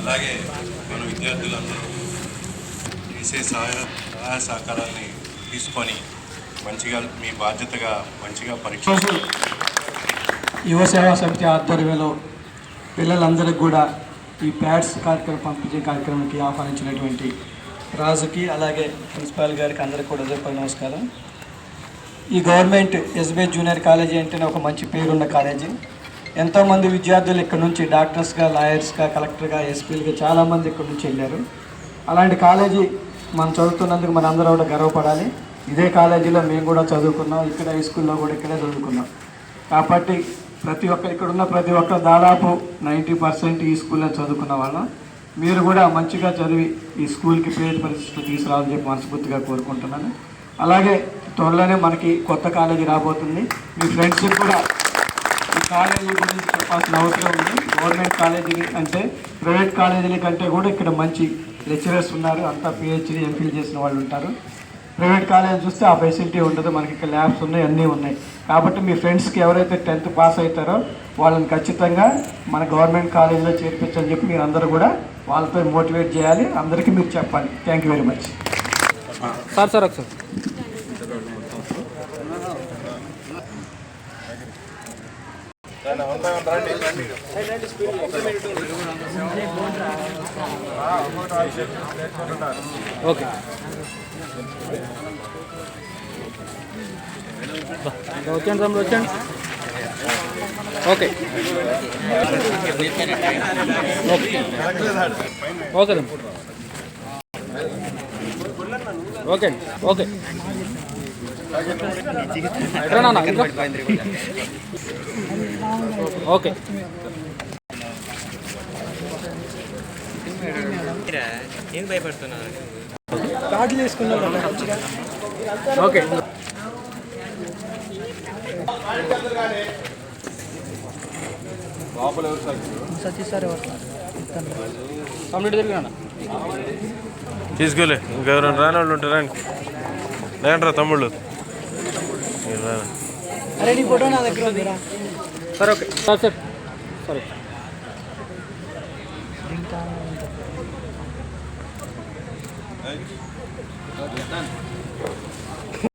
అలాగే మన విద్యార్థులందరూ చేసే సహాయ సహాయ సహకారాన్ని తీసుకొని మంచిగా మీ బాధ్యతగా మంచిగా పరీక్ష యువ సేవా సమితి ఆధ్వర్యంలో పిల్లలందరికీ కూడా ఈ ప్యాడ్స్ కార్యక్రమం పంపించే కార్యక్రమానికి ఆహ్వానించినటువంటి రాజుకి అలాగే ప్రిన్సిపాల్ గారికి అందరికీ కూడా హృదయపూర్వక నమస్కారం. ఈ గవర్నమెంట్ ఎస్బీఐ జూనియర్ కాలేజీ అంటేనే ఒక మంచి పేరున్న కాలేజీ. ఎంతోమంది విద్యార్థులు ఇక్కడ నుంచి డాక్టర్స్గా లాయర్స్గా కలెక్టర్గా ఎస్పీలుగా చాలామంది ఇక్కడ నుంచి వెళ్ళారు. అలాంటి కాలేజీ మనం చదువుతున్నందుకు మన అందరూ కూడా గర్వపడాలి. ఇదే కాలేజీలో మేము కూడా చదువుకున్నాం. ఇక్కడ హై స్కూల్లో కూడా ఇక్కడే చదువుకున్నాం. కాబట్టి ప్రతి ఒక్కరు ఇక్కడ ఉన్న ప్రతి ఒక్కరు దాదాపు నైంటీ పర్సెంట్ ఈ స్కూల్లో చదువుకున్న వాళ్ళం. మీరు కూడా మంచిగా చదివి ఈ స్కూల్కి పేరు పరిస్థితులు తీసుకురావాలని చెప్పి మనస్ఫూర్తిగా కోరుకుంటున్నాను. అలాగే త్వరలోనే మనకి కొత్త కాలేజీ రాబోతుంది. మీ ఫ్రెండ్షిప్ కూడా ఈ కాలేజీ గురించి చెప్పాల్సిన అవసరం ఉంది. గవర్నమెంట్ కాలేజీ అంటే ప్రైవేట్ కాలేజీల కంటే కూడా ఇక్కడ మంచి లెక్చరర్స్ ఉన్నారు. అంతా పిహెచ్డీ ఎంఫిల్ చేసిన వాళ్ళు ఉంటారు. ప్రైవేట్ కాలేజ్ చూస్తే ఆ ఫెసిలిటీ ఉండదు. మనకి ఇక్కడ ల్యాబ్స్ ఉన్నాయి అన్నీ ఉన్నాయి. కాబట్టి మీ ఫ్రెండ్స్కి ఎవరైతే టెన్త్ పాస్ అవుతారో వాళ్ళని ఖచ్చితంగా మన గవర్నమెంట్ కాలేజీలో చేర్పించని చెప్పి మీరు అందరూ కూడా వాళ్ళతో మోటివేట్ చేయాలి. అందరికీ మీరు చెప్పాలి. Thank you very much sir sir ఒకసారి ఓకే. వచ్చండి తమ్ముడు వచ్చండి okay. Okay. Okay. Okay. Okay. ఎక్కడ నాన్న ఇదిగో. ఓకే. ఏం భయపడుతున్నావు ఓకే కంప్లీట్ తిరిగినా తీసుకెళ్ళి. ఇంకెవరైనా రాని వాళ్ళు ఉంటారా లేంట్రా తమ్ముళ్ళు. మీరు రారా. సరే ఓకే సార్ సార్ సరే Right?